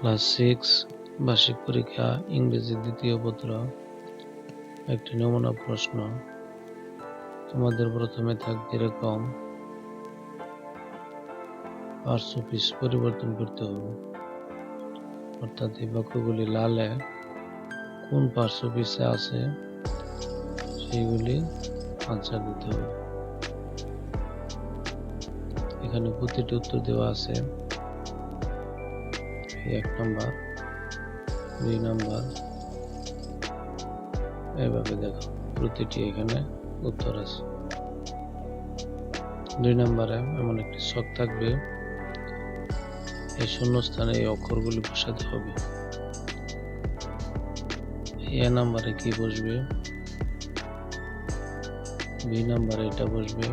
Class six বার্ষিক পরীক্ষা, ইংরেজি দ্বিতীয় পত্র। একটি নমুনা প্রশ্ন। তোমাদের প্রথমে থাকবে এরকম। পার্শ্ব পিস পরিবর্তন করতে হবে। অর্থাৎ এই বাক্যগুলি লালে কোন পার্শ্ব পিসে আছে, সেইগুলি আনসার দিতে হবে। এখানে প্রতিটি উত্তর দেওয়া আছে। এক নম্বর, দুই নম্বর। এইভাবে দেখো, প্রতিটি এখানে উত্তর আছে। দুই নম্বরে এমন একটি ছক থাকবে, এই শূন্যস্থানে এই অক্ষরগুলি বসাতে হবে। এ নাম্বারে কি বসবে? বি নাম্বারে এটা বসবে,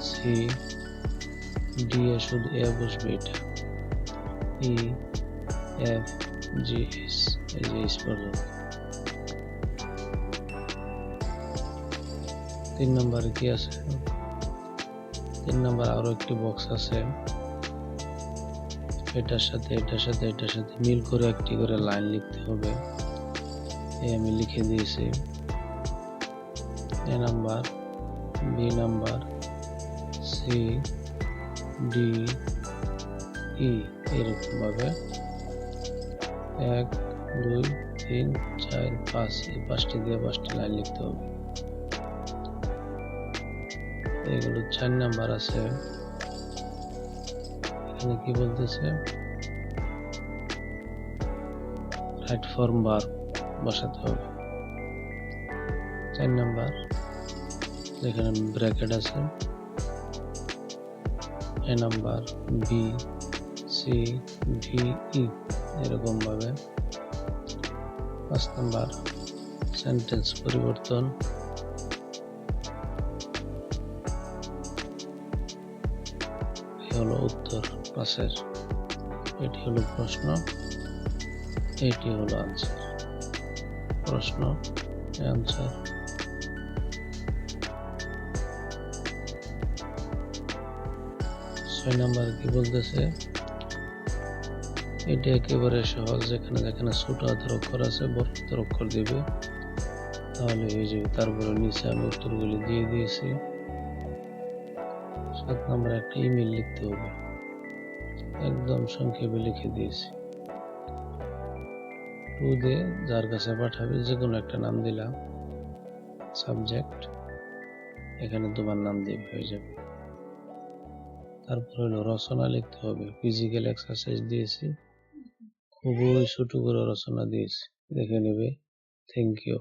সি, ডি এ শুধু এ বসবে এটা। ই এফ জি এস এই যে এস পর্যন্ত তিন নম্বরে কি আছে? তিন নম্বর আরও একটি বক্স আছে। এটার সাথে এটার সাথে এটার সাথে মিল করে একটি করে লাইন লিখতে হবে। এই আমি লিখে দিয়েছি। A number B number C D E এরকম ভাবে এক, দুই, তিন, চার, পাঁচ। এই পাঁচটি দিয়ে পাঁচটি লাইন লিখতে হবে। এগুলো চার নাম্বার আছে। এখানে কি বলতেছে? রাইট ফর্ম বার বসাতে হবে। চার নাম্বার এখানে ব্র্যাকেট আছে। A number B C, D, E এরকম ভাবে পাঁচ নাম্বার সেন্টেন্স পরিবর্তন। হলো উত্তর পাশের। এটি হলো প্রশ্ন, এটি হলো আনসার প্রশ্ন অ্যান্সার ছয় নাম্বার কি বলতেছে? এটা একেবারে সহজ, যেখানে যেখানে ছোট হাতের অক্ষর আছে, বড় হাতের অক্ষর দিবে। তাহলে হয়ে যাবে। তারপরে নিচে আমি উত্তরগুলি দিয়ে দিয়েছি। সাত নম্বর, একটা ইমেল লিখতে হবে। একদম সংক্ষেপে লিখে দিয়েছি। টু দে যার কাছে পাঠাবে যে কোনো একটা নাম দিলাম। সাবজেক্ট এখানে তোমার নাম দিয়ে হয়ে যাবে। তারপর হলো রচনা লিখতে হবে। ফিজিক্যাল এক্সারসাইজ দিয়েছি। খুবই ছোট করে রচনা দিয়েছি। দেখে নেবে। Thank you